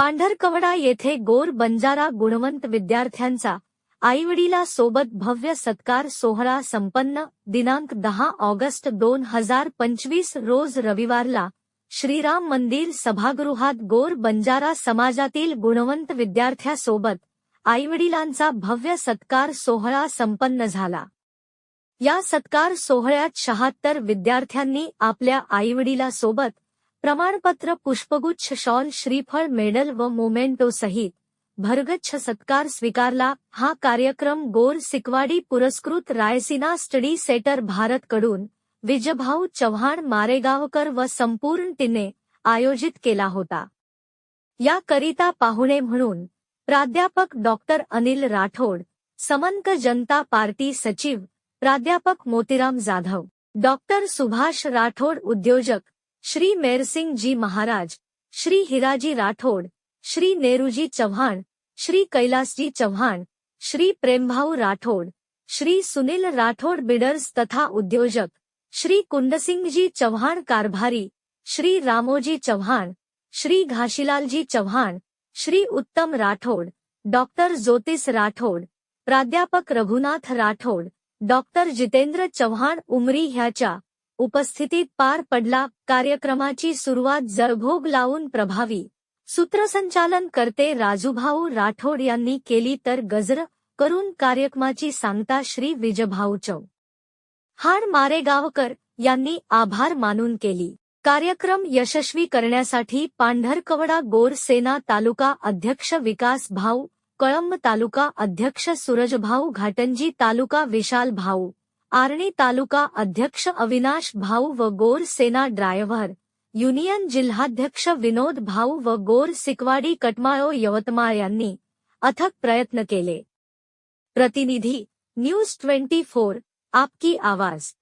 पांढरकवडा येथे गोर बंजारा गुणवंत विद्यार्थ्यांचा आईवडिला सोबत भव्य सत्कार सोहळा संपन्न दिनांक दहा ऑगस्ट दोन हजार पंचवीस रोज रविवारला श्रीराम मंदिर सभागृहात गोर बंजारा समाजातील गुणवंत विद्यार्थ्यासोबत आईवडिलांचा भव्य सत्कार सोहळा संपन्न झाला. या सत्कार सोहळ्यात शहात्तर विद्यार्थ्यांनी आपल्या आईवडिलासोबत प्रमाणपत्र पुष्पगुच्छ शॉल श्रीफळ मेडल व मोमेंटो सहित भरगच्छ सत्कार स्वीकारला. हा कार्यक्रम गोर सिकवाडी पुरस्कृत रायसिना स्टडी सेटर भारत कडून विजभाऊ चव्हाण मारेगावकर व संपूर्ण तिने आयोजित केला होता. याकरिता पाहुणे म्हणून प्राध्यापक डॉक्टर अनिल राठोड समंत जनता पार्टी सचिव प्राध्यापक मोतीराम जाधव डॉक्टर सुभाष राठोड उद्योजक श्री मेरसिंग जी महाराज श्री हिराजी राठोड श्री नेहरूजी चव्हाण श्री कैलासजी चव्हाण श्री प्रेमभाऊ राठोड श्री सुनील राठोड बिडर्स तथा उद्योजक श्री कुंडसिंगजी चव्हाण कारभारी श्री रामोजी चव्हाण श्री घाशीलालजी चव्हाण श्री उत्तम राठोड डॉक्टर ज्योतिष राठोड प्राध्यापक रघुनाथ राठोड डॉक्टर जितेंद्र चव्हाण उमरी ह्याच्या उपस्थितीत पार पडला कार्यक्रमाची सुरुवात जळभोग लावून प्रभावी. सूत्रसंचालन करते राजूभाऊ राठोड यांनी केली तर गजर करून कार्यक्रमाची सांगता श्री विजभाऊ चौ. हाड मारेगावकर यांनी आभार मानून केली. कार्यक्रम यशस्वी करण्यासाठी पांढरकवडा गोर सेना तालुका अध्यक्ष विकास भाऊ कळंब तालुका अध्यक्ष सूरजभाऊ घाटंजी तालुका विशाल भाऊ. आर्णी तालुका अध्यक्ष अविनाश भाऊ व गोर सेना ड्राइवर युनियन जिल्हाध्यक्ष विनोद भाऊ व गोर सिकवाडी कटमाळो यवतमाळ यांनी अथक प्रयत्न केले. प्रतिनिधी, न्यूज़ ट्वेंटी फोर, आपकी आवाज़.